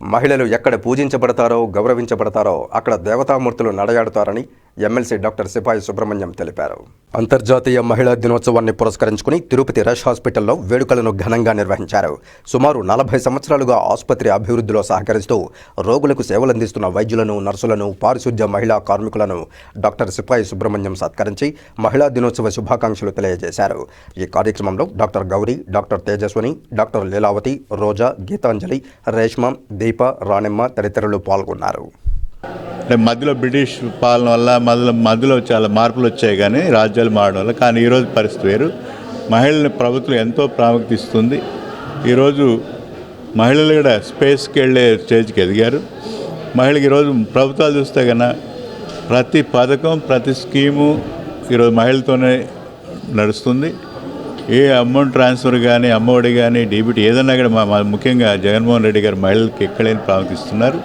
మహిళలు ఎక్కడ పూజించబడతారో గౌరవించబడతారో అక్కడ దేవతామూర్తులు నడయాడుతారని ఎమ్మెల్సీ డాక్టర్ సిపాయి సుబ్రహ్మణ్యం తెలిపారు. అంతర్జాతీయ మహిళా దినోత్సవాన్ని పురస్కరించుకుని తిరుపతి రష్ హాస్పిటల్లో వేడుకలను ఘనంగా నిర్వహించారు. సుమారు నలభై సంవత్సరాలుగా ఆసుపత్రి అభివృద్ధిలో సహకరిస్తూ రోగులకు సేవలందిస్తున్న వైద్యులను నర్సులను పారిశుద్ధ్య మహిళా కార్మికులను డాక్టర్ సిపాయి సుబ్రహ్మణ్యం సత్కరించి మహిళా దినోత్సవ శుభాకాంక్షలు తెలియజేశారు. ఈ కార్యక్రమంలో doctor Gowri doctor Tejaswini doctor Leelavathi Roja Geethanjali Reshma Deepa Ranemma తదితరులు పాల్గొన్నారు. అంటే మధ్యలో బ్రిటిష్ పాలన వల్ల మధ్యలో మధ్యలో చాలా మార్పులు వచ్చాయి కానీ రాజ్యాలు మారడం వల్ల. కానీ ఈరోజు పరిస్థితి వేరు. మహిళల్ని ప్రభుత్వం ఎంతో ప్రాముఖ్యత ఇస్తుంది. ఈరోజు మహిళలు కూడా స్పేస్కి వెళ్ళే స్టేజ్కి ఎదిగారు. మహిళకి ఈరోజు ప్రభుత్వాలు చూస్తే కన్నా ప్రతి పథకం ప్రతి స్కీము ఈరోజు మహిళతోనే నడుస్తుంది. ఏ అమౌంట్ ట్రాన్స్ఫర్ కానీ అమ్మఒడి కానీ డీబీటీ ఏదన్నా కూడా మా ముఖ్యంగా జగన్మోహన్ రెడ్డి గారు మహిళలకు ఎక్కడైనా ప్రాముఖ్యస్తున్నారు